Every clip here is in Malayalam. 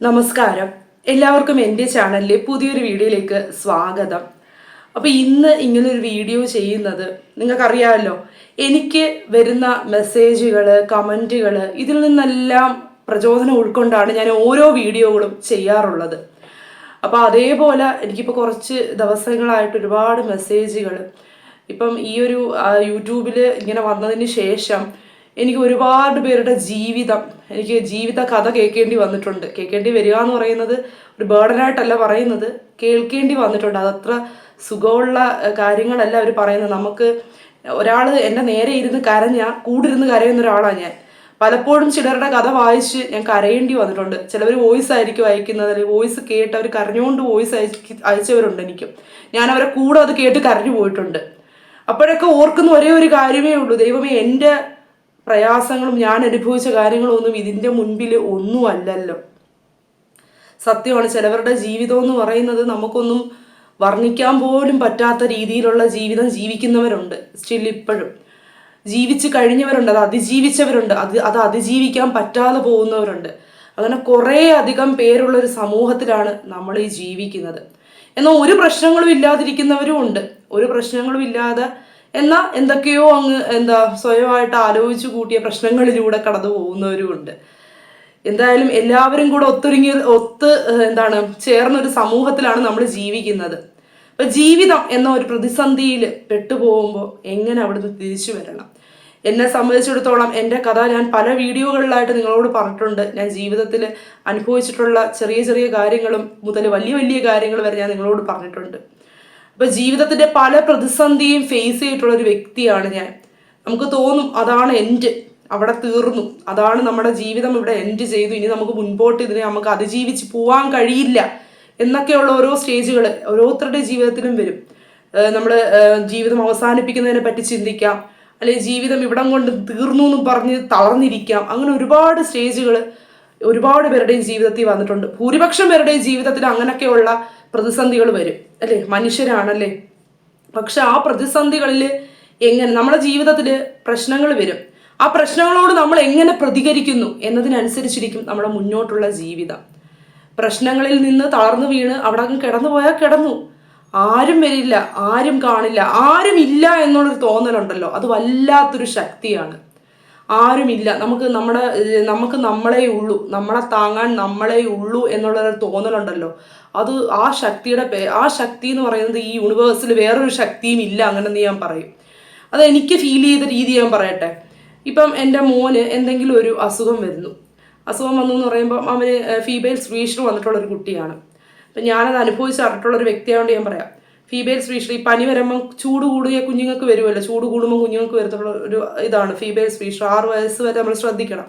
നമസ്കാരം. എല്ലാവർക്കും എന്റെ ചാനലിലെ പുതിയൊരു വീഡിയോയിലേക്ക് സ്വാഗതം. അപ്പോൾ ഇന്ന് ഇങ്ങനൊരു വീഡിയോ ചെയ്യുന്നത് നിങ്ങൾക്കറിയാമല്ലോ. എനിക്ക് വരുന്ന മെസ്സേജുകൾ കമന്റുകൾ ഇതിൽ നിന്നെല്ലാം പ്രചോദനം ഉൾക്കൊണ്ടാണ് ഞാൻ ഓരോ വീഡിയോകളും ചെയ്യാറുള്ളത്. അപ്പോൾ അതേപോലെ എനിക്കിപ്പോൾ കുറച്ച് ദിവസങ്ങളായിട്ട് ഒരുപാട് മെസ്സേജുകൾ ഇപ്പം ഈ ഒരു യൂട്യൂബിൽ ഇങ്ങനെ വന്നതിന് ശേഷം എനിക്ക് ഒരുപാട് പേരുടെ ജീവിതം എനിക്ക് ജീവിത കഥ കേൾക്കേണ്ടി വന്നിട്ടുണ്ട്. കേൾക്കേണ്ടി വരിക എന്ന് പറയുന്നത് ഒരു ബേർഡനായിട്ടല്ല പറയുന്നത്. കേൾക്കേണ്ടി വന്നിട്ടുണ്ട്. അതത്ര സുഖമുള്ള കാര്യങ്ങളല്ല അവർ പറയുന്നത്. നമുക്ക് ഒരാൾ എന്റെ നേരെ ഇരുന്ന് കരഞ്ഞ കൂടിരുന്ന് കരയുന്ന ഒരാളാണ് ഞാൻ. പലപ്പോഴും ചിലരുടെ കഥ വായിച്ച് ഞാൻ കരയേണ്ടി വന്നിട്ടുണ്ട്. ചിലവർ വോയിസ് ആയിരിക്കും അയക്കുന്നത്. അല്ലെങ്കിൽ വോയിസ് കേട്ട് അവർ കരഞ്ഞുകൊണ്ട് വോയിസ് അയച്ച് അയച്ചവരുണ്ട് എനിക്കും. ഞാൻ അവരെ കൂടെ അത് കേട്ട് കരഞ്ഞു പോയിട്ടുണ്ട്. അപ്പോഴൊക്കെ ഓർക്കുന്ന ഒരേ ഒരു കാര്യമേ ഉള്ളൂ. ദൈവമേ എന്റെ പ്രയാസങ്ങളും ഞാൻ അനുഭവിച്ച കാര്യങ്ങളും ഒന്നും ഇതിന്റെ മുൻപിൽ ഒന്നുമല്ലല്ലോ സത്യമാണ് ചിലവരുടെ ജീവിതം എന്ന് പറയുന്നത് നമുക്കൊന്നും വർണിക്കാൻ പോലും പറ്റാത്ത രീതിയിലുള്ള ജീവിതം ജീവിക്കുന്നവരുണ്ട് സ്റ്റിൽ ഇപ്പോഴും. ജീവിച്ച് കഴിഞ്ഞവരുണ്ട് അത് അതിജീവിച്ചവരുണ്ട് അത് അത് അതിജീവിക്കാൻ പറ്റാതെ പോകുന്നവരുണ്ട്. അങ്ങനെ കുറേ അധികം പേരുള്ള ഒരു സമൂഹത്തിലാണ് നമ്മൾ ഈ ജീവിക്കുന്നത്. എന്നാൽ ഒരു പ്രശ്നങ്ങളും ഇല്ലാതിരിക്കുന്നവരും ഉണ്ട്. ഒരു പ്രശ്നങ്ങളും ഇല്ലാതെ എന്നാൽ എന്തൊക്കെയോ അങ്ങ് എന്താ സ്വയമായിട്ട് ആലോചിച്ച് കൂട്ടിയ പ്രശ്നങ്ങളിലൂടെ കടന്നു പോകുന്നവരുമുണ്ട്. എന്തായാലും എല്ലാവരും കൂടെ ഒത്തൊരുങ്ങി ഒത്ത് എന്താണ് ചേർന്നൊരു സമൂഹത്തിലാണ് നമ്മൾ ജീവിക്കുന്നത്. അപ്പൊ ജീവിതം എന്ന ഒരു പ്രതിസന്ധിയിൽ പെട്ടുപോകുമ്പോൾ എങ്ങനെ അവിടുന്ന് തിരിച്ചു വരണം? എന്നെ സംബന്ധിച്ചിടത്തോളം എന്റെ കഥ ഞാൻ പല വീഡിയോകളിലായിട്ട് നിങ്ങളോട് പറഞ്ഞിട്ടുണ്ട്. ഞാൻ ജീവിതത്തിൽ അനുഭവിച്ചിട്ടുള്ള ചെറിയ ചെറിയ കാര്യങ്ങളും മുതൽ വലിയ വലിയ കാര്യങ്ങൾ വരെ ഞാൻ നിങ്ങളോട് പറഞ്ഞിട്ടുണ്ട്. അപ്പൊ ജീവിതത്തിന്റെ പല പ്രതിസന്ധിയും ഫേസ് ചെയ്തിട്ടുള്ള ഒരു വ്യക്തിയാണ് ഞാൻ. നമുക്ക് തോന്നും അതാണ് എൻഡ് അവിടെ തീർന്നു. അതാണ് നമ്മുടെ ജീവിതം ഇവിടെ എൻഡ് ചെയ്തു. ഇനി നമുക്ക് മുൻപോട്ട് ഇതിനെ നമുക്ക് അതിജീവിച്ച് പോവാൻ കഴിയില്ല എന്നൊക്കെയുള്ള ഓരോ സ്റ്റേജുകൾ ഓരോരുത്തരുടെ ജീവിതത്തിലും വരും. നമ്മൾ ജീവിതം അവസാനിപ്പിക്കുന്നതിനെ പറ്റി ചിന്തിക്കാം. അല്ലെങ്കിൽ ജീവിതം ഇവിടം കൊണ്ട് തീർന്നു എന്ന് പറഞ്ഞ് തളർന്നിരിക്കാം. അങ്ങനെ ഒരുപാട് സ്റ്റേജുകൾ ഒരുപാട് പേരുടെയും ജീവിതത്തിൽ വന്നിട്ടുണ്ട്. ഭൂരിപക്ഷം പേരുടെയും ജീവിതത്തിൽ അങ്ങനെയൊക്കെയുള്ള പ്രതിസന്ധികൾ വരും. അല്ലേ? മനുഷ്യരാണല്ലേ? പക്ഷെ ആ പ്രതിസന്ധികളിൽ എങ്ങനെ നമ്മുടെ ജീവിതത്തിൽ പ്രശ്നങ്ങൾ വരും. ആ പ്രശ്നങ്ങളോട് നമ്മൾ എങ്ങനെ പ്രതികരിക്കുന്നു എന്നതിനനുസരിച്ചിരിക്കും നമ്മുടെ മുന്നോട്ടുള്ള ജീവിതം. പ്രശ്നങ്ങളിൽ നിന്ന് തളർന്നു വീണ് അവിടെ അങ്ങ് കിടന്നു പോയാൽ കിടന്നു. ആരും വരില്ല ആരും കാണില്ല ആരും ഇല്ല എന്നുള്ളൊരു തോന്നലുണ്ടല്ലോ. അത് വല്ലാത്തൊരു ശക്തിയാണ്. ആരുമില്ല നമുക്ക് നമ്മുടെ നമുക്ക് നമ്മളേ ഉള്ളൂ. നമ്മളെ താങ്ങാൻ നമ്മളേ ഉള്ളൂ എന്നുള്ളൊരു തോന്നലുണ്ടല്ലോ. അത് ആ ശക്തിയുടെ പേ ആ ശക്തി എന്ന് പറയുന്നത് ഈ യൂണിവേഴ്സിൽ വേറൊരു ശക്തിയും ഇല്ല അങ്ങനെ ഞാൻ പറയും. അത് എനിക്ക് ഫീൽ ചെയ്ത രീതി ഞാൻ പറയട്ടെ. ഇപ്പം എന്റെ മോന് എന്തെങ്കിലും ഒരു അസുഖം വരുന്നു. അസുഖം വന്നു എന്ന് പറയുമ്പോൾ അവന് ഫീബൈൽ ശ്രീഷ്ണ വന്നിട്ടുള്ള ഒരു കുട്ടിയാണ്. അപ്പം ഞാനത് അനുഭവിച്ച് അറിഞ്ഞിട്ടുള്ളൊരു വ്യക്തിയായതുകൊണ്ട് ഞാൻ പറയാം. ഫീബൈൽ ശ്രീഷ്ണ ഈ പനി വരുമ്പം ചൂട് കൂടിയ കുഞ്ഞുങ്ങൾക്ക് വരുമല്ലോ. ചൂട് കൂടുമ്പോൾ കുഞ്ഞുങ്ങൾക്ക് വരുത്തുള്ള ഒരു ഇതാണ് ഫീബൈൽ ശ്രീഷ്ണ ആറ് വയസ്സ് വരെ നമ്മൾ ശ്രദ്ധിക്കണം.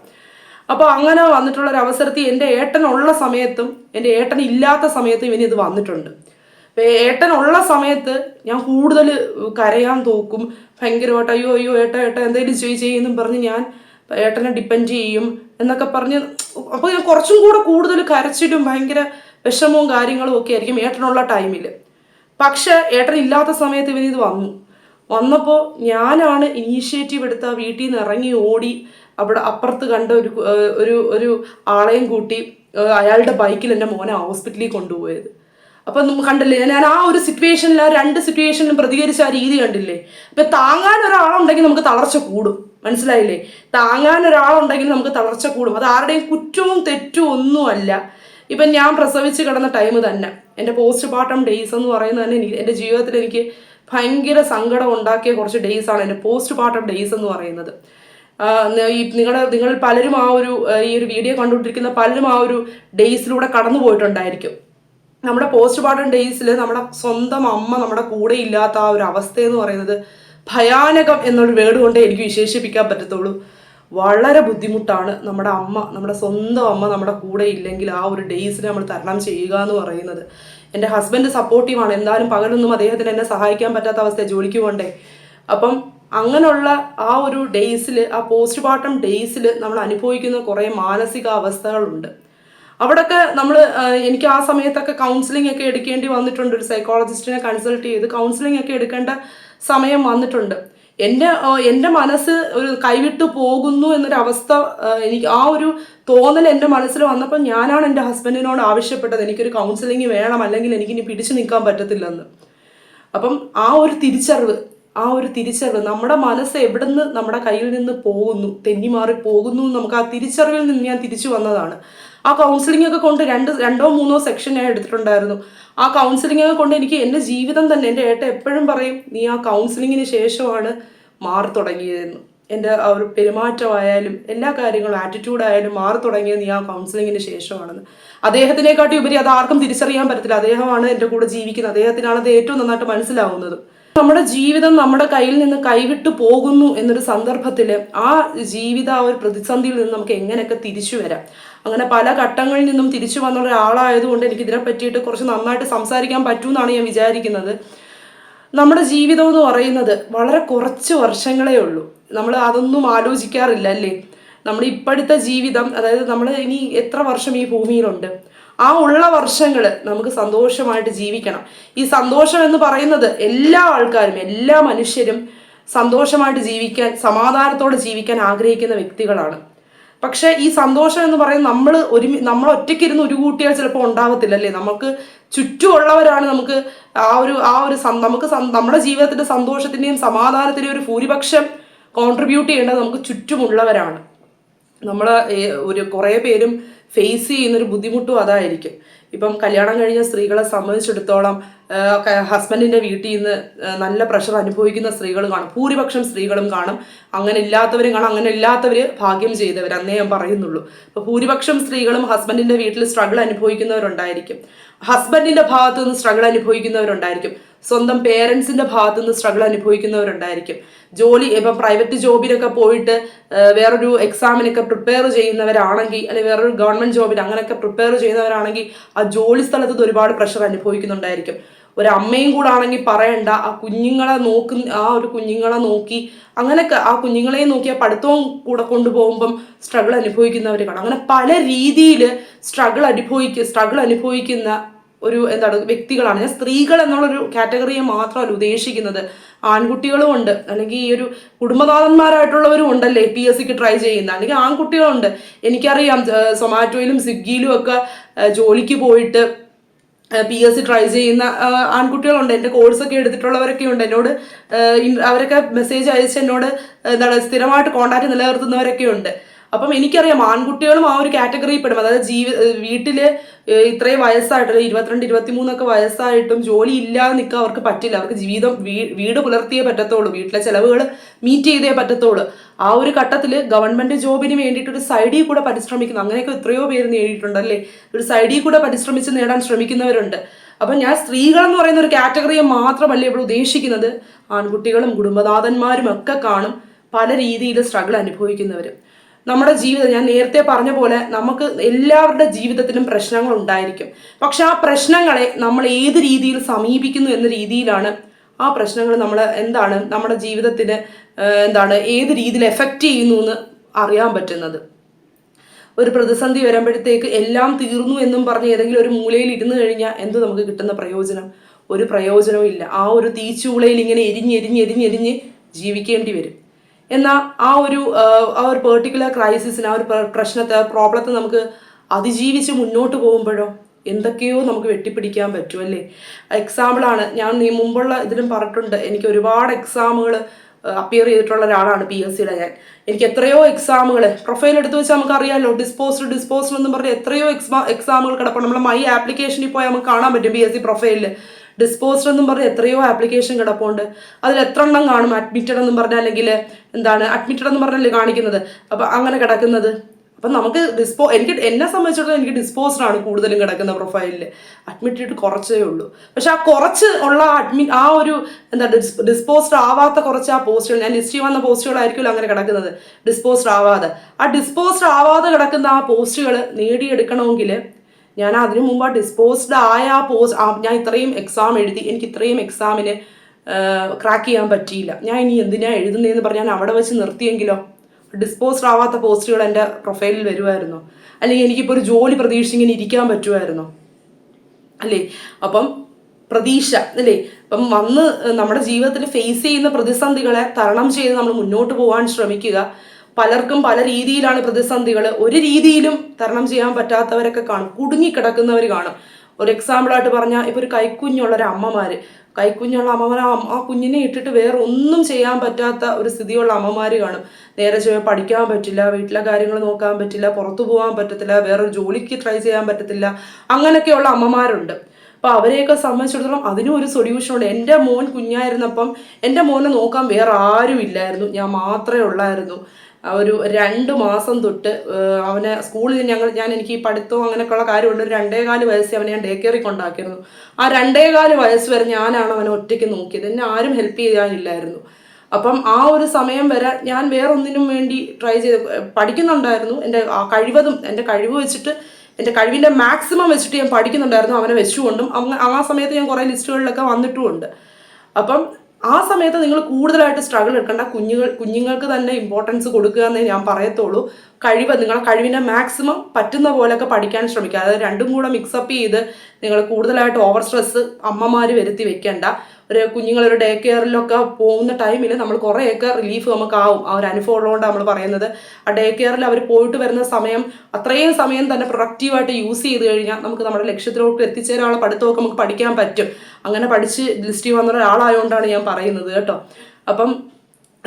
അപ്പോൾ അങ്ങനെ വന്നിട്ടുള്ള ഒരു അവസരത്തിൽ എന്റെ ഏട്ടൻ ഉള്ള സമയത്തും എന്റെ ഏട്ടൻ ഇല്ലാത്ത സമയത്തും ഇവന് ഇത് വന്നിട്ടുണ്ട്. ഉള്ള സമയത്ത് ഞാൻ കൂടുതൽ കരയാൻ തോക്കും. ഭയങ്കരമായിട്ട് അയ്യോ അയ്യോ ഏട്ട ഏട്ട എന്തെങ്കിലും ചെയ് ചെയ്യുമെന്നും പറഞ്ഞ് ഞാൻ ഏട്ടനെ ഡിപ്പെൻഡ് ചെയ്യും എന്നൊക്കെ പറഞ്ഞ് അപ്പോൾ ഞാൻ കുറച്ചും കൂടെ കൂടുതൽ കരച്ചിട്ടും ഭയങ്കര വിഷമവും കാര്യങ്ങളും ഒക്കെ ആയിരിക്കും ഏട്ടനുള്ള ടൈമിൽ പക്ഷെ ഏട്ടൻ ഇല്ലാത്ത സമയത്ത് ഇവന് ഇത് വന്നു. വന്നപ്പോൾ ഞാനാണ് ഇനീഷ്യേറ്റീവ് എടുത്ത വീട്ടിൽ നിന്ന് ഇറങ്ങി ഓടി അവിടെ അപ്പുറത്ത് കണ്ട ഒരു ഒരു ഒരു ആളെയും കൂട്ടി അയാളുടെ ബൈക്കിൽ എന്റെ മോനെ ഹോസ്പിറ്റലിൽ കൊണ്ടുപോയത്. അപ്പൊ നമ്മൾ കണ്ടില്ലേ ഞാൻ ആ ഒരു സിറ്റുവേഷനിൽ ആ രണ്ട് സിറ്റുവേഷനിലും പ്രതികരിച്ച ആ രീതി കണ്ടില്ലേ? അപ്പൊ താങ്ങാൻ ഒരാളുണ്ടെങ്കിൽ നമുക്ക് തളർച്ച കൂടും. മനസ്സിലായില്ലേ? താങ്ങാൻ ഒരാളുണ്ടെങ്കിൽ നമുക്ക് തളർച്ച കൂടും. അത് ആരുടെയും കുറ്റവും തെറ്റും ഒന്നുമല്ല. ഇപ്പം ഞാൻ പ്രസവിച്ച് കിടന്ന ടൈം തന്നെ. എന്റെ പോസ്റ്റ് പാർട്ടം ഡേയ്സ് എന്ന് പറയുന്നത് തന്നെ എന്റെ ജീവിതത്തിൽ എനിക്ക് ഭയങ്കര സങ്കടം ഉണ്ടാക്കിയ കുറച്ച് ഡേയ്സ് ആണ് എന്റെ പോസ്റ്റ് പാർട്ടം ഡേയ്സ് എന്ന് പറയുന്നത്. ഈ നിങ്ങളുടെ നിങ്ങൾ പലരും ആ ഒരു ഈ ഒരു വീഡിയോ കണ്ടുകൊണ്ടിരിക്കുന്ന പലരും ആ ഒരു ഡേയ്സിലൂടെ കടന്നു പോയിട്ടുണ്ടായിരിക്കും. നമ്മുടെ പോസ്റ്റ് മോർട്ടം ഡേയ്സിൽ നമ്മുടെ സ്വന്തം അമ്മ നമ്മുടെ കൂടെ ഇല്ലാത്ത ആ ഒരു അവസ്ഥ എന്ന് പറയുന്നത് ഭയാനകം എന്നൊരു വേർഡ് കൊണ്ടേ എനിക്ക് വിശേഷിപ്പിക്കാൻ പറ്റത്തുള്ളൂ. വളരെ ബുദ്ധിമുട്ടാണ് നമ്മുടെ അമ്മ നമ്മുടെ സ്വന്തം അമ്മ നമ്മുടെ കൂടെ ഇല്ലെങ്കിൽ ആ ഒരു ഡേയ്സിൽ നമ്മൾ തരണം ചെയ്യുക എന്ന് പറയുന്നത്. എന്റെ ഹസ്ബൻഡ് സപ്പോർട്ടീവാണ് എന്തായാലും പകലൊന്നും അദ്ദേഹത്തിന് എന്നെ സഹായിക്കാൻ പറ്റാത്ത അവസ്ഥ ജോലിക്ക് പോകണ്ടേ. അപ്പം അങ്ങനെയുള്ള ആ ഒരു ഡേയ്സിൽ ആ പോസ്റ്റ് പാർട്ടം ഡേയ്സിൽ നമ്മൾ അനുഭവിക്കുന്ന കുറേ മാനസിക അവസ്ഥകളുണ്ട് അവിടെയൊക്കെ നമ്മൾ എനിക്ക് ആ സമയത്തൊക്കെ കൗൺസിലിംഗ് ഒക്കെ എടുക്കേണ്ടി വന്നിട്ടുണ്ട്. ഒരു സൈക്കോളജിസ്റ്റിനെ കൺസൾട്ട് ചെയ്ത് കൗൺസിലിംഗ് ഒക്കെ എടുക്കേണ്ട സമയം വന്നിട്ടുണ്ട്. എന്റെ എന്റെ മനസ്സ് ഒരു കൈവിട്ടു പോകുന്നു എന്നൊരവസ്ഥ എനിക്ക് ആ ഒരു തോന്നൽ എന്റെ മനസ്സിൽ വന്നപ്പോൾ ഞാനാണ് എന്റെ ഹസ്ബൻഡിനോട് ആവശ്യപ്പെട്ടത്. എനിക്കൊരു കൗൺസിലിംഗ് വേണം അല്ലെങ്കിൽ എനിക്കിനി പിടിച്ചു നിൽക്കാൻ പറ്റത്തില്ലെന്ന്. അപ്പം ആ ഒരു തിരിച്ചറിവ് ആ ഒരു തിരിച്ചറിവ് നമ്മുടെ മനസ്സ് എവിടുന്ന് നമ്മുടെ കയ്യിൽ നിന്ന് പോകുന്നു തെന്നി മാറി പോകുന്നു നമുക്ക് ആ തിരിച്ചറിവിൽ നിന്ന് ഞാൻ തിരിച്ചു വന്നതാണ്. ആ കൗൺസിലിംഗ് ഒക്കെ കൊണ്ട് രണ്ട് രണ്ടോ മൂന്നോ സെക്ഷൻ ഞാൻ എടുത്തിട്ടുണ്ടായിരുന്നു. ആ കൗൺസിലിംഗ് ഒക്കെ കൊണ്ട് എനിക്ക് എന്റെ ജീവിതം തന്നെ എന്റെ ഏട്ട എപ്പോഴും പറയും നീ ആ കൗൺസിലിങ്ങിന് ശേഷമാണ് മാറി തുടങ്ങിയതെന്ന്. എന്റെ ആ ഒരു പെരുമാറ്റമായാലും എല്ലാ കാര്യങ്ങളും ആറ്റിറ്റ്യൂഡ് ആയാലും മാറി തുടങ്ങിയത് നീ ആ കൗൺസിലിങ്ങിന് ശേഷമാണെന്ന്. അദ്ദേഹത്തിനെക്കാട്ടി ഉപരി അത് ആർക്കും തിരിച്ചറിയാൻ പറ്റത്തില്ല. അദ്ദേഹമാണ് എന്റെ കൂടെ ജീവിക്കുന്നത്. അദ്ദേഹത്തിനാണ് അത് ഏറ്റവും നന്നായിട്ട് മനസ്സിലാവുന്നത്. നമ്മുടെ ജീവിതം നമ്മുടെ കയ്യിൽ നിന്ന് കൈവിട്ടു പോകുന്നു എന്നൊരു സന്ദർഭത്തിൽ ആ ജീവിത ആ ഒരു പ്രതിസന്ധിയിൽ നിന്ന് നമുക്ക് എങ്ങനെയൊക്കെ തിരിച്ചു വരാം? അങ്ങനെ പല ഘട്ടങ്ങളിൽ നിന്നും തിരിച്ചു വന്ന ഒരാളായതുകൊണ്ട് എനിക്ക് ഇതിനെ പറ്റിയിട്ട് കുറച്ച് നന്നായിട്ട് സംസാരിക്കാൻ പറ്റുമെന്നാണ് ഞാൻ വിചാരിക്കുന്നത്. നമ്മുടെ ജീവിതം എന്ന് പറയുന്നത് വളരെ കുറച്ച് വർഷങ്ങളേ ഉള്ളൂ. നമ്മൾ അതൊന്നും ആലോചിക്കാറില്ല അല്ലേ? നമ്മുടെ ഇപ്പോഴത്തെ ജീവിതം അതായത് നമ്മൾ ഇനി എത്ര വർഷം ഈ ഭൂമിയിലുണ്ട്? ആ ഉള്ള വർഷങ്ങൾ നമുക്ക് സന്തോഷമായിട്ട് ജീവിക്കണം. ഈ സന്തോഷം എന്ന് പറയുന്നത് എല്ലാ ആൾക്കാരും എല്ലാ മനുഷ്യരും സന്തോഷമായിട്ട് ജീവിക്കാൻ സമാധാനത്തോടെ ജീവിക്കാൻ ആഗ്രഹിക്കുന്ന വ്യക്തികളാണ്. പക്ഷെ ഈ സന്തോഷം എന്ന് പറയുന്നത് നമ്മൾ ഒരു നമ്മൾ ഒറ്റയ്ക്കിരുന്ന് ഒരു കൂട്ടിയാൽ ചിലപ്പോൾ ഉണ്ടാകത്തില്ലല്ലേ നമുക്ക് ചുറ്റുമുള്ളവരാണ് നമുക്ക് ആ ഒരു ആ ഒരു നമുക്ക് നമ്മുടെ ജീവിതത്തിന്റെ സന്തോഷത്തിന്റെയും സമാധാനത്തിന്റെയും ഒരു ഭൂരിപക്ഷം കോൺട്രിബ്യൂട്ട് ചെയ്യേണ്ടത് നമുക്ക് ചുറ്റുമുള്ളവരാണ്. നമ്മൾ ഒരു കുറേ പേരും ഫേസ് ചെയ്യുന്നൊരു ബുദ്ധിമുട്ടും അതായിരിക്കും. ഇപ്പം കല്യാണം കഴിഞ്ഞ സ്ത്രീകളെ സംബന്ധിച്ചിടത്തോളം ഹസ്ബൻഡിന്റെ വീട്ടിൽ നിന്ന് നല്ല പ്രഷർ അനുഭവിക്കുന്ന സ്ത്രീകൾ കാണും. ഭൂരിപക്ഷം സ്ത്രീകളും കാണും. അങ്ങനെ ഇല്ലാത്തവരും കാണും. അങ്ങനെ ഇല്ലാത്തവർ ഭാഗ്യം ചെയ്തവർ അന്നേ ഞാൻ പറയുന്നുള്ളൂ. അപ്പോൾ ഭൂരിപക്ഷം സ്ത്രീകളും ഹസ്ബൻഡിന്റെ വീട്ടിൽ സ്ട്രഗിൾ അനുഭവിക്കുന്നവരുണ്ടായിരിക്കും. ഹസ്ബൻഡിന്റെ ഭാഗത്തു നിന്ന് സ്ട്രഗിൾ അനുഭവിക്കുന്നവരുണ്ടായിരിക്കും. സ്വന്തം പേരൻസിന്റെ ഭാഗത്തു നിന്ന് സ്ട്രഗിൾ അനുഭവിക്കുന്നവരുണ്ടായിരിക്കും. ജോലി ഇപ്പം പ്രൈവറ്റ് ജോബിനൊക്കെ പോയിട്ട് വേറൊരു എക്സാമിനൊക്കെ പ്രിപ്പയർ ചെയ്യുന്നവരാണെങ്കിൽ അല്ലെങ്കിൽ വേറൊരു ഗവൺമെന്റ് ജോബിന് അങ്ങനെയൊക്കെ പ്രിപ്പയർ ചെയ്യുന്നവരാണെങ്കിൽ ആ ജോലി സ്ഥലത്ത് ഒരുപാട് പ്രഷർ അനുഭവിക്കുന്നുണ്ടായിരിക്കും. ഒരു അമ്മയും കൂടെ ആണെങ്കിൽ പറയണ്ട ആ കുഞ്ഞുങ്ങളെ നോക്കുന്ന ആ ഒരു കുഞ്ഞുങ്ങളെ നോക്കി അങ്ങനെ ആ കുഞ്ഞുങ്ങളെ നോക്കി ആ പഠിത്തവും കൂടെ കൊണ്ടുപോകുമ്പം സ്ട്രഗിൾ അനുഭവിക്കുന്നവർ കാണാം. അങ്ങനെ പല രീതിയിൽ സ്ട്രഗിൾ അനുഭവിക്കുക സ്ട്രഗിൾ അനുഭവിക്കുന്ന ഒരു എന്താണ് വ്യക്തികളാണ്. ഞാൻ സ്ത്രീകൾ എന്നുള്ളൊരു കാറ്റഗറിയെ മാത്രമല്ല ഉദ്ദേശിക്കുന്നത്. ആൺകുട്ടികളും ഉണ്ട്. അല്ലെങ്കിൽ ഈ ഒരു കുടുംബനാഥന്മാരായിട്ടുള്ളവരും ഉണ്ടല്ലേ പി എസ് സിക്ക് ട്രൈ ചെയ്യുന്ന. അല്ലെങ്കിൽ ആൺകുട്ടികളുണ്ട്. എനിക്കറിയാം സൊമാറ്റോയിലും സ്വിഗ്ഗിയിലും ഒക്കെ ജോലിക്ക് പോയിട്ട് പി എസ് സി ട്രൈ ചെയ്യുന്ന ആൺകുട്ടികളുണ്ട്. എന്റെ കോഴ്സൊക്കെ എടുത്തിട്ടുള്ളവരൊക്കെ ഉണ്ട് എന്നോട് അവരൊക്കെ മെസ്സേജ് അയച്ച് എന്നോട് എന്താണ് സ്ഥിരമായിട്ട് കോണ്ടാക്ട് നിലനിർത്തുന്നവരൊക്കെ ഉണ്ട് അപ്പം എനിക്കറിയാം ആൺകുട്ടികളും ആ ഒരു കാറ്റഗറിയിൽ പെടും. അതായത് ജീവി വീട്ടിൽ ഇത്രയും വയസ്സായിട്ട് ഇരുപത്തിരണ്ട് ഇരുപത്തിമൂന്നൊക്കെ വയസ്സായിട്ടും ജോലി ഇല്ലാതെ നിൽക്കാൻ അവർക്ക് പറ്റില്ല. അവർക്ക് ജീവിതം വീട് പുലർത്തിയേ പറ്റത്തുള്ളൂ. വീട്ടിലെ ചെലവുകൾ മീറ്റ് ചെയ്തേ പറ്റത്തുള്ളൂ. ആ ഒരു ഘട്ടത്തിൽ ഗവൺമെന്റ് ജോബിന് വേണ്ടിയിട്ട് ഒരു സൈഡിൽ കൂടെ പരിശ്രമിക്കുന്നു. അങ്ങനെയൊക്കെ എത്രയോ പേര് നേടിയിട്ടുണ്ട് അല്ലേ? ഒരു സൈഡിൽ കൂടെ പരിശ്രമിച്ച് നേടാൻ ശ്രമിക്കുന്നവരുണ്ട്. അപ്പം ഞാൻ സ്ത്രീകൾ എന്ന് പറയുന്ന ഒരു കാറ്റഗറിയെ മാത്രമല്ല ഇവിടെ ഉദ്ദേശിക്കുന്നത്. ആൺകുട്ടികളും കുടുംബനാഥന്മാരും ഒക്കെ കാണും പല രീതിയിൽ സ്ട്രഗിൾ അനുഭവിക്കുന്നവർ നമ്മുടെ ജീവിതം ഞാൻ നേരത്തെ പറഞ്ഞ പോലെ നമുക്ക് എല്ലാവരുടെ ജീവിതത്തിലും പ്രശ്നങ്ങൾ ഉണ്ടായിരിക്കും. പക്ഷെ ആ പ്രശ്നങ്ങളെ നമ്മൾ ഏത് രീതിയിൽ സമീപിക്കുന്നു എന്ന രീതിയിലാണ് ആ പ്രശ്നങ്ങൾ നമ്മൾ എന്താണ് നമ്മുടെ ജീവിതത്തിന് എന്താണ് ഏത് രീതിയിൽ എഫക്റ്റ് ചെയ്യുന്നു എന്ന് അറിയാൻ പറ്റുന്നത്. ഒരു പ്രതിസന്ധി വരുമ്പോഴത്തേക്ക് എല്ലാം തീർന്നു എന്നും പറഞ്ഞ് ഏതെങ്കിലും ഒരു മൂലയിൽ ഇരുന്നു കഴിഞ്ഞാൽ എന്ത് നമുക്ക് കിട്ടുന്ന പ്രയോജനം? ഒരു പ്രയോജനവും ഇല്ല. ആ ഒരു തീച്ചൂളയിൽ ഇങ്ങനെ എരിഞ്ഞ് എരിഞ്ഞ് എരിഞ്ഞ് എരിഞ്ഞ് ജീവിക്കേണ്ടി വരും. എന്നാൽ ആ ഒരു ആ, ഒരു പെർട്ടിക്കുലർ ക്രൈസിസിന് ആ ഒരു പ്രശ്നത്തെ പ്രോബ്ലത്തെ നമുക്ക് അതിജീവിച്ച് മുന്നോട്ട് പോകുമ്പോഴോ എന്തൊക്കെയോ നമുക്ക് വെട്ടിപ്പിടിക്കാൻ പറ്റും അല്ലേ? എക്സാമ്പിളാണ് ഞാൻ നീ മുമ്പുള്ള ഇതിലും പറഞ്ഞിട്ടുണ്ട് എനിക്ക് ഒരുപാട് എക്സാമുകൾ അപ്പിയർ ചെയ്തിട്ടുള്ള ഒരാളാണ് പി എസ് സിയുടെ ഞാൻ. എനിക്ക് എത്രയോ എക്സാമുകൾ പ്രൊഫൈൽ എടുത്ത് വെച്ചാൽ നമുക്ക് അറിയാമല്ലോ ഡിസ്പോസ്ഡ് ഡിസ്പോസ്ഡ് എന്ന് പറഞ്ഞ് എത്രയോ എക്സാ എക്സാമുകൾ കിടപ്പുണ്ട്. നമ്മൾ മൈ ആപ്ലിക്കേഷനിൽ പോയാൽ നമുക്ക് കാണാൻ പറ്റും പി എസ് സി പ്രൊഫൈലിൽ ഡിസ്പോസ്ഡ് എന്നും പറഞ്ഞ് എത്രയോ ആപ്ലിക്കേഷൻ കിടപ്പുണ്ട്. അതിൽ എത്ര എണ്ണം കാണും? അഡ്മിറ്റഡ് എന്നും പറഞ്ഞാൽ അല്ലെങ്കിൽ എന്താണ് അഡ്മിറ്റഡ് എന്ന് പറഞ്ഞല്ലേ കാണിക്കുന്നത്? അപ്പം അങ്ങനെ കിടക്കുന്നത്. അപ്പം നമുക്ക് ഡിസ്പോ എനിക്ക് എന്നെ സംബന്ധിച്ചിടത്തോളം എനിക്ക് ഡിസ്പോസ്ഡ് ആണ് കൂടുതലും കിടക്കുന്ന പ്രൊഫൈലിൽ അഡ്മിറ്റഡ് കുറച്ചേ ഉള്ളൂ. പക്ഷെ ആ കുറച്ച് ഉള്ള അഡ്മി ആ ഒരു എന്താ ഡിസ്പോസ്ഡ് ആവാത്ത കുറച്ച് ആ പോസ്റ്റുകൾ ഞാൻ ലിസ്റ്റ് വന്ന പോസ്റ്റുകളായിരിക്കുമല്ലോ അങ്ങനെ കിടക്കുന്നത്. ഡിസ്പോസ്ഡ് ആവാതെ. ആ ഡിസ്പോസ്ഡ് ആവാതെ കിടക്കുന്ന ആ പോസ്റ്റുകൾ നേടിയെടുക്കണമെങ്കിൽ ഞാൻ അതിനു മുമ്പ് ഡിസ്പോസ്ഡ് ആയ ആ പോസ്റ്റ് ഞാൻ ഇത്രയും എക്സാം എഴുതി എനിക്ക് ഇത്രയും എക്സാമിന് ക്രാക്ക് ചെയ്യാൻ പറ്റിയില്ല. ഞാൻ ഇനി എന്തിനാ എഴുതുന്നതെന്ന് പറഞ്ഞാൽ അവിടെ വെച്ച് നിർത്തിയെങ്കിലോ? ഡിസ്പോസ്ഡ് ആവാത്ത പോസ്റ്റുകൾ എന്റെ പ്രൊഫൈലിൽ വരുമായിരുന്നോ അല്ലെങ്കിൽ എനിക്കിപ്പോൾ ഒരു ജോലി പ്രതീക്ഷ ഇങ്ങനെ ഇരിക്കാൻ പറ്റുമായിരുന്നോ അല്ലേ? അപ്പം പ്രതീക്ഷ അല്ലേ? അപ്പം വന്ന് നമ്മുടെ ജീവിതത്തിൽ ഫേസ് ചെയ്യുന്ന പ്രതിസന്ധികളെ തരണം ചെയ്ത് നമ്മൾ മുന്നോട്ട് പോകാൻ ശ്രമിക്കുക. പലർക്കും പല രീതിയിലാണ് പ്രതിസന്ധികൾ ഒരു രീതിയിലും തരണം ചെയ്യാൻ പറ്റാത്തവരൊക്കെ കാണും. കുടുങ്ങിക്കിടക്കുന്നവർ കാണും. ഒരു എക്സാമ്പിളായിട്ട് പറഞ്ഞാൽ ഇപ്പോൾ ഒരു കൈക്കുഞ്ഞുള്ള ഒരു അമ്മമാർ കൈക്കുഞ്ഞുള്ള അമ്മമാർ ആ കുഞ്ഞിനെ ഇട്ടിട്ട് വേറെ ഒന്നും ചെയ്യാൻ പറ്റാത്ത ഒരു സ്ഥിതിയുള്ള അമ്മമാർ കാണും. നേരെ ചൊവ്വേ പഠിക്കാൻ പറ്റില്ല വീട്ടിലെ കാര്യങ്ങൾ നോക്കാൻ പറ്റില്ല പുറത്തു പോകാൻ പറ്റത്തില്ല വേറൊരു ജോലിക്ക് ട്രൈ ചെയ്യാൻ പറ്റത്തില്ല അങ്ങനെയൊക്കെയുള്ള അമ്മമാരുണ്ട്. അപ്പോൾ അവരെയൊക്കെ സംബന്ധിച്ചിടത്തോളം അതിനും ഒരു സൊല്യൂഷൻ ഉണ്ട്. എന്റെ മോൻ കുഞ്ഞായിരുന്നപ്പം എന്റെ മോനെ നോക്കാൻ വേറെ ആരും ഇല്ലായിരുന്നു ഞാൻ മാത്രമേ ഉള്ളായിരുന്നു. ഒരു രണ്ട് മാസം തൊട്ട് അവനെ സ്കൂളിൽ ഞങ്ങൾ ഞാൻ എനിക്ക് ഈ പഠിത്തവും അങ്ങനെയൊക്കെയുള്ള കാര്യമുണ്ട്. ഒരു രണ്ടേകാൽ വയസ്സിൽ അവനെ ഞാൻ ഡേ കെയറിൽ കൊണ്ടാക്കിയിരുന്നു. ആ രണ്ടേകാൽ വയസ്സ് വരെ ഞാനാണ് അവനെ ഒറ്റയ്ക്ക് നോക്കിയത്. എന്നെ ആരും ഹെൽപ്പ് ചെയ്യാനില്ലായിരുന്നു. അപ്പം ആ ഒരു സമയം വരെ ഞാൻ വേറൊന്നിനും വേണ്ടി ട്രൈ ചെയ്ത് പഠിക്കുന്നുണ്ടായിരുന്നു. എന്റെ ആ കഴിവതും എന്റെ കഴിവ് വെച്ചിട്ട് എന്റെ കഴിവിന്റെ മാക്സിമം വെച്ചിട്ട് ഞാൻ പഠിക്കുന്നുണ്ടായിരുന്നു അവനെ വെച്ചുകൊണ്ടും. ആ സമയത്ത് ഞാൻ കുറേ ലിസ്റ്റുകളിലൊക്കെ വന്നിട്ടുമുണ്ട്. അപ്പം ആ സമയത്ത് നിങ്ങൾ കൂടുതലായിട്ട് സ്ട്രഗിൾ എടുക്കേണ്ട. കുഞ്ഞുങ്ങൾ കുഞ്ഞുങ്ങൾക്ക് തന്നെ ഇമ്പോർട്ടൻസ് കൊടുക്കുക എന്നേ ഞാൻ പറയത്തുള്ളൂ. കഴിവ് നിങ്ങളെ കഴിവിനെ മാക്സിമം പറ്റുന്ന പോലെയൊക്കെ പഠിക്കാൻ ശ്രമിക്കുക. അതായത് രണ്ടും കൂടെ മിക്സപ്പ് ചെയ്ത് നിങ്ങൾ കൂടുതലായിട്ട് ഓവർ സ്ട്രെസ് അമ്മമാർ വരുത്തി വെക്കേണ്ട. ഒരു കുഞ്ഞുങ്ങളൊരു ഡേ കെയറിലൊക്കെ പോകുന്ന ടൈമിൽ നമ്മൾ കുറേയൊക്കെ റിലീഫ് നമുക്കാവും. ആ ഒരു അനുഭവം ഉള്ളതുകൊണ്ട് നമ്മൾ പറയുന്നത്. ആ ഡേ കെയറിൽ അവർ പോയിട്ട് വരുന്ന സമയം അത്രയും സമയം തന്നെ പ്രൊഡക്റ്റീവായിട്ട് യൂസ് ചെയ്ത് കഴിഞ്ഞാൽ നമുക്ക് നമ്മുടെ ലക്ഷ്യത്തിലോട്ട് എത്തിച്ചേരാനുള്ള പഠിത്തമൊക്കെ നമുക്ക് പഠിക്കാൻ പറ്റും. അങ്ങനെ പഠിച്ച് ലിസ്റ്റ് വന്ന ഒരാളായതുകൊണ്ടാണ് ഞാൻ പറയുന്നത് കേട്ടോ. അപ്പം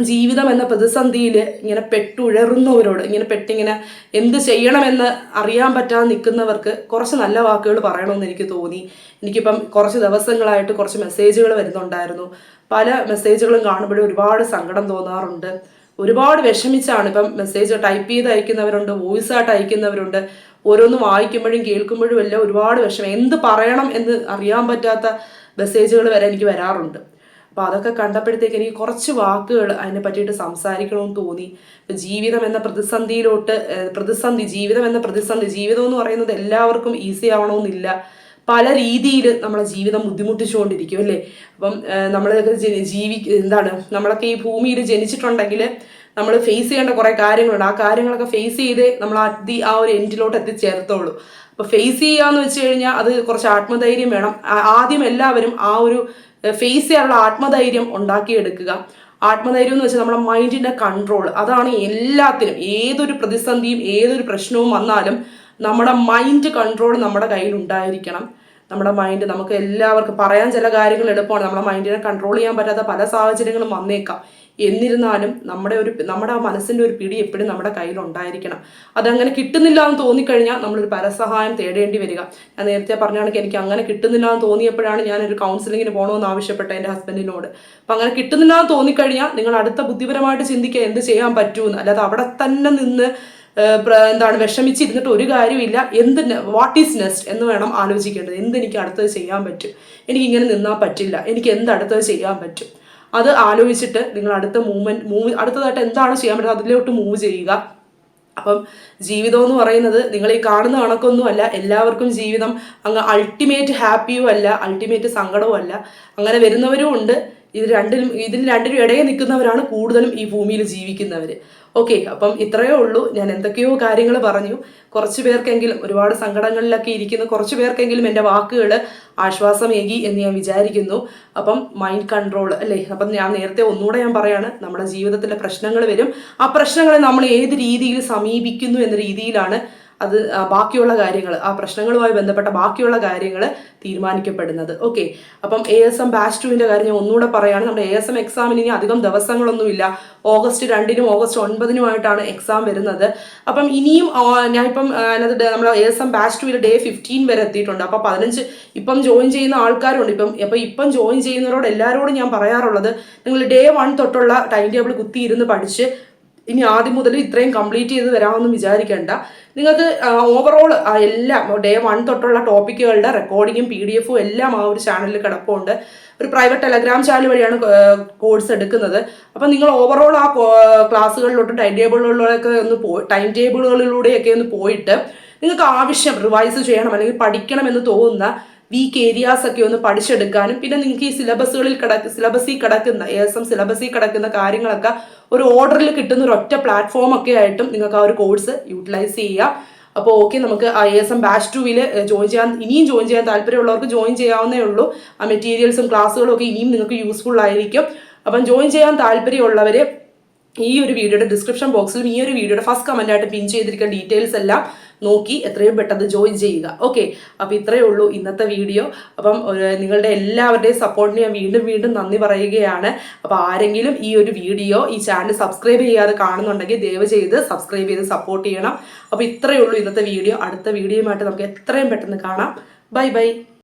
ജീവിതം എന്ന പ്രതിസന്ധിയിൽ ഇങ്ങനെ പെട്ടുഴറുന്നവരോട് ഇങ്ങനെ പെട്ടിങ്ങനെ എന്ത് ചെയ്യണമെന്ന് അറിയാൻ പറ്റാതെ നിൽക്കുന്നവർക്ക് കുറച്ച് നല്ല വാക്കുകൾ പറയണമെന്ന് എനിക്ക് തോന്നി. എനിക്കിപ്പം കുറച്ച് ദിവസങ്ങളായിട്ട് കുറച്ച് മെസ്സേജുകൾ വരുന്നുണ്ടായിരുന്നു. പല മെസ്സേജുകളും കാണുമ്പോഴും ഒരുപാട് സങ്കടം തോന്നാറുണ്ട്. ഒരുപാട് വിഷമിച്ചാണ് ഇപ്പം മെസ്സേജ് ടൈപ്പ് ചെയ്ത് അയക്കുന്നവരുണ്ട് വോയിസ് ആയിട്ട് അയക്കുന്നവരുണ്ട്. ഓരോന്ന് വായിക്കുമ്പോഴും കേൾക്കുമ്പോഴും എല്ലാം ഒരുപാട് വിഷമം. എന്ത് പറയണം എന്ന് അറിയാൻ പറ്റാത്ത മെസ്സേജുകൾ വരെ എനിക്ക് വരാറുണ്ട്. അപ്പോൾ അതൊക്കെ കണ്ടപ്പോഴത്തേക്ക് എനിക്ക് കുറച്ച് വാക്കുകൾ അതിനെ പറ്റിയിട്ട് സംസാരിക്കണമെന്ന് തോന്നി. ഇപ്പം ജീവിതം എന്ന പ്രതിസന്ധിയിലോട്ട് പ്രതിസന്ധി ജീവിതം എന്ന പ്രതിസന്ധി ജീവിതം എന്ന് പറയുന്നത് എല്ലാവർക്കും ഈസി ആവണമെന്നില്ല പല രീതിയിൽ നമ്മളെ ജീവിതം ബുദ്ധിമുട്ടിച്ചുകൊണ്ടിരിക്കും അല്ലേ? അപ്പം നമ്മളൊക്കെ ജീവി എന്താണ് നമ്മളൊക്കെ ഈ ഭൂമിയിൽ ജനിച്ചിട്ടുണ്ടെങ്കിൽ നമ്മൾ ഫേസ് ചെയ്യേണ്ട കുറേ കാര്യങ്ങളുണ്ട്. ആ കാര്യങ്ങളൊക്കെ ഫേസ് ചെയ്ത് നമ്മൾ അതി ആ ഒരു എൻഡിലോട്ട് എത്തിച്ചേർത്തോളൂ. അപ്പോൾ ഫേസ് ചെയ്യാന്ന് വെച്ച് കഴിഞ്ഞാൽ അത് കുറച്ച് ആത്മധൈര്യം വേണം. ആദ്യം എല്ലാവരും ആ ഒരു ഫേസ് ചെയ്യാനുള്ള ആത്മധൈര്യം ഉണ്ടാക്കിയെടുക്കുക. ആത്മധൈര്യം എന്ന് വെച്ചാൽ നമ്മുടെ മൈൻഡിന്റെ കൺട്രോൾ അതാണ് എല്ലാത്തിനും ഏതൊരു പ്രതിസന്ധിയും ഏതൊരു പ്രശ്നവും വന്നാലും നമ്മുടെ മൈൻഡ് കൺട്രോൾ നമ്മുടെ കയ്യിൽ ഉണ്ടായിരിക്കണം നമ്മുടെ മൈൻഡ് നമുക്ക് എല്ലാവർക്കും പറയാൻ ചില കാര്യങ്ങൾ എളുപ്പമാണ്. നമ്മുടെ മൈൻഡിനെ കൺട്രോൾ ചെയ്യാൻ പറ്റാത്ത പല സാഹചര്യങ്ങളും വന്നേക്കാം. എന്നിരുന്നാലും നമ്മുടെ ഒരു നമ്മുടെ ആ മനസ്സിന്റെ ഒരു പിടി എപ്പോഴും നമ്മുടെ കയ്യിൽ ഉണ്ടായിരിക്കണം. അതങ്ങനെ കിട്ടുന്നില്ല എന്ന് തോന്നിക്കഴിഞ്ഞാൽ നമ്മളൊരു പരസഹായം തേടേണ്ടി വരിക. ഞാൻ നേരത്തെ പറഞ്ഞാണെങ്കിൽ എനിക്ക് അങ്ങനെ കിട്ടുന്നില്ല എന്ന് തോന്നിയപ്പോഴാണ് ഞാൻ ഒരു കൗൺസിലിങ്ങിന് പോകണമെന്ന് ആവശ്യപ്പെട്ട എന്റെ ഹസ്ബൻഡിനോട് അപ്പം അങ്ങനെ കിട്ടുന്നില്ല എന്ന് തോന്നിക്കഴിഞ്ഞാൽ നിങ്ങൾ അടുത്ത ബുദ്ധിപരമായിട്ട് ചിന്തിക്കുക എന്ത് ചെയ്യാൻ പറ്റുമെന്ന് അല്ലാതെ അവിടെ തന്നെ നിന്ന് എന്താണ് വിഷമിച്ചിരുന്നിട്ട് ഒരു കാര്യമില്ല എന്ത് വാട്ട് ഈസ് നെക്സ്റ്റ് എന്ന് വേണം ആലോചിക്കേണ്ടത്. എന്തെനിക്ക് അടുത്തത് ചെയ്യാൻ പറ്റും? എനിക്ക് ഇങ്ങനെ നിന്നാൽ പറ്റില്ല. എനിക്ക് എന്ത് അടുത്തത് ചെയ്യാൻ പറ്റും? അത് ആലോചിച്ചിട്ട് നിങ്ങൾ അടുത്ത മൂവ്മെന്റ് മൂവ് അടുത്തതായിട്ട് എന്താണ് ചെയ്യാൻ പറ്റുന്നത് അതിലോട്ട് മൂവ് ചെയ്യുക. അപ്പം ജീവിതം എന്ന് പറയുന്നത് നിങ്ങൾ ഈ കാണുന്ന കണക്കൊന്നുമല്ല. എല്ലാവർക്കും ജീവിതം അങ്ങ് അൾട്ടിമേറ്റ് ഹാപ്പിയും അല്ല അൾട്ടിമേറ്റ് സങ്കടവും അല്ല. അങ്ങനെ വരുന്നവരും ഉണ്ട്. ഇത് രണ്ടിലും ഇതിൽ രണ്ടിനും ഇടയിൽ നിൽക്കുന്നവരാണ് കൂടുതലും ഈ ഭൂമിയിൽ ജീവിക്കുന്നവർ ഓക്കെ അപ്പം ഇത്രയേ ഉള്ളൂ. ഞാൻ എന്തൊക്കെയോ കാര്യങ്ങൾ പറഞ്ഞു. കുറച്ച് പേർക്കെങ്കിലും ഒരുപാട് സങ്കടങ്ങളിലൊക്കെ ഇരിക്കുന്ന. കുറച്ച് പേർക്കെങ്കിലും എന്റെ വാക്കുകൾ ആശ്വാസമേകി എന്ന് ഞാൻ വിചാരിക്കുന്നു. അപ്പം മൈൻഡ് കൺട്രോൾ അല്ലേ? അപ്പം ഞാൻ നേരത്തെ ഒന്നുകൂടെ ഞാൻ പറയാണ് നമ്മുടെ ജീവിതത്തിലെ പ്രശ്നങ്ങൾ വരും. ആ പ്രശ്നങ്ങളെ നമ്മൾ ഏത് രീതിയിൽ സമീപിക്കുന്നു എന്ന രീതിയിലാണ് അത് ബാക്കിയുള്ള കാര്യങ്ങൾ ആ പ്രശ്നങ്ങളുമായി ബന്ധപ്പെട്ട ബാക്കിയുള്ള കാര്യങ്ങൾ തീരുമാനിക്കപ്പെടുന്നത്. ഓക്കെ അപ്പം എ എസ് എം ബാച്ച് ടുവിന്റെ കാര്യം ഞാൻ ഒന്നുകൂടെ പറയുകയാണ് നമ്മുടെ എ എസ് എം എക്സാമിന് ഇനി അധികം ദിവസങ്ങളൊന്നുമില്ല. ഓഗസ്റ്റ് രണ്ടിനും ഓഗസ്റ്റ് ഒൻപതിനുമായിട്ടാണ് എക്സാം വരുന്നത്. അപ്പം ഇനിയും ഞാൻ അതിനകത്ത് നമ്മൾ എ എസ് എം ബാച്ച് ടുവിൽ ഡേ ഫിഫ്റ്റീൻ വരെ എത്തിയിട്ടുണ്ട്. അപ്പം പതിനഞ്ച് ഇപ്പം ജോയിൻ ചെയ്യുന്ന ആൾക്കാരുണ്ട്. ഇപ്പം അപ്പം ഇപ്പം ജോയിൻ ചെയ്യുന്നവരോട് എല്ലാവരോടും ഞാൻ പറയാറുള്ളത് നിങ്ങൾ ഡേ വൺ തൊട്ടുള്ള ടൈം ടേബിൾ കുത്തിയിരുന്ന് പഠിച്ച് ഇനി ആദ്യം മുതൽ ഇത്രയും കംപ്ലീറ്റ് ചെയ്ത് വരാമെന്ന് വിചാരിക്കേണ്ട. നിങ്ങൾക്ക് ഓവറോൾ എല്ലാം ഡേ വൺ തൊട്ടുള്ള ടോപ്പിക്കുകളുടെ റെക്കോർഡിങ്ങും പി ഡി എഫും എല്ലാം ആ ഒരു ചാനലിൽ കിടപ്പുണ്ട്. ഒരു പ്രൈവറ്റ് ടെലഗ്രാം ചാനൽ വഴിയാണ് കോഴ്സ് എടുക്കുന്നത്. അപ്പം നിങ്ങൾ ഓവറോൾ ആ ക്ലാസ്സുകളിലോട്ട് ടൈം ടേബിളുകളിലൊക്കെ ഒന്ന് പോയി ടൈം ടേബിളുകളിലൂടെയൊക്കെ ഒന്ന് പോയിട്ട് നിങ്ങൾക്ക് ആവശ്യം റിവൈസ് ചെയ്യണം അല്ലെങ്കിൽ പഠിക്കണം എന്ന് തോന്നുന്ന വീക്ക് ഏരിയാസ് ഒക്കെ ഒന്ന് പഠിച്ചെടുക്കാനും പിന്നെ നിങ്ങൾക്ക് ഈ സിലബസുകളിൽ കിടക്ക് സിലബസിൽ കിടക്കുന്ന എസ് എം സിലബസിൽ കിടക്കുന്ന കാര്യങ്ങളൊക്കെ ഒരു ഓർഡറിൽ കിട്ടുന്ന ഒരു ഒറ്റ പ്ലാറ്റ്ഫോം ഒക്കെ ആയിട്ടും നിങ്ങൾക്ക് ആ ഒരു കോഴ്സ് യൂട്ടിലൈസ് ചെയ്യാം. അപ്പോൾ ഓക്കെ നമുക്ക് ഐ എസ് എം ബാച്ച് ടുവിൽ ജോയിൻ ചെയ്യാൻ ഇനിയും ജോയിൻ ചെയ്യാൻ താല്പര്യമുള്ളവർക്ക് ജോയിൻ ചെയ്യാവുന്നേ ഉള്ളൂ. ആ മെറ്റീരിയൽസും ക്ലാസ്സുകളും ഒക്കെ ഇനിയും നിങ്ങൾക്ക് യൂസ്ഫുൾ ആയിരിക്കും. അപ്പം ജോയിൻ ചെയ്യാൻ താല്പര്യമുള്ളവർ ഈ ഒരു വീഡിയോയുടെ ഡിസ്ക്രിപ്ഷൻ ബോക്സിലും ഈ ഒരു വീഡിയോയുടെ ഫസ്റ്റ് കമന്റായിട്ട് പിൻ ചെയ്തിരിക്കുന്ന ഡീറ്റെയിൽസ് എല്ലാം നോക്കി എത്രയും പെട്ടെന്ന് ജോയിൻ ചെയ്യുക. ഓക്കെ അപ്പോൾ ഇത്രയേ ഉള്ളൂ ഇന്നത്തെ വീഡിയോ അപ്പം നിങ്ങളുടെ എല്ലാവരുടെയും സപ്പോർട്ടിന് ഞാൻ വീണ്ടും വീണ്ടും നന്ദി പറയുകയാണ്. അപ്പോൾ ആരെങ്കിലും ഈ ഒരു വീഡിയോ ഈ ചാനൽ സബ്സ്ക്രൈബ് ചെയ്യാതെ കാണുന്നുണ്ടെങ്കിൽ ദയവ് ചെയ്ത് സബ്സ്ക്രൈബ് ചെയ്ത് സപ്പോർട്ട് ചെയ്യണം. അപ്പോൾ ഇത്രയേ ഉള്ളൂ ഇന്നത്തെ വീഡിയോ അടുത്ത വീഡിയോയുമായിട്ട് നമുക്ക് എത്രയും പെട്ടെന്ന് കാണാം. Bye bye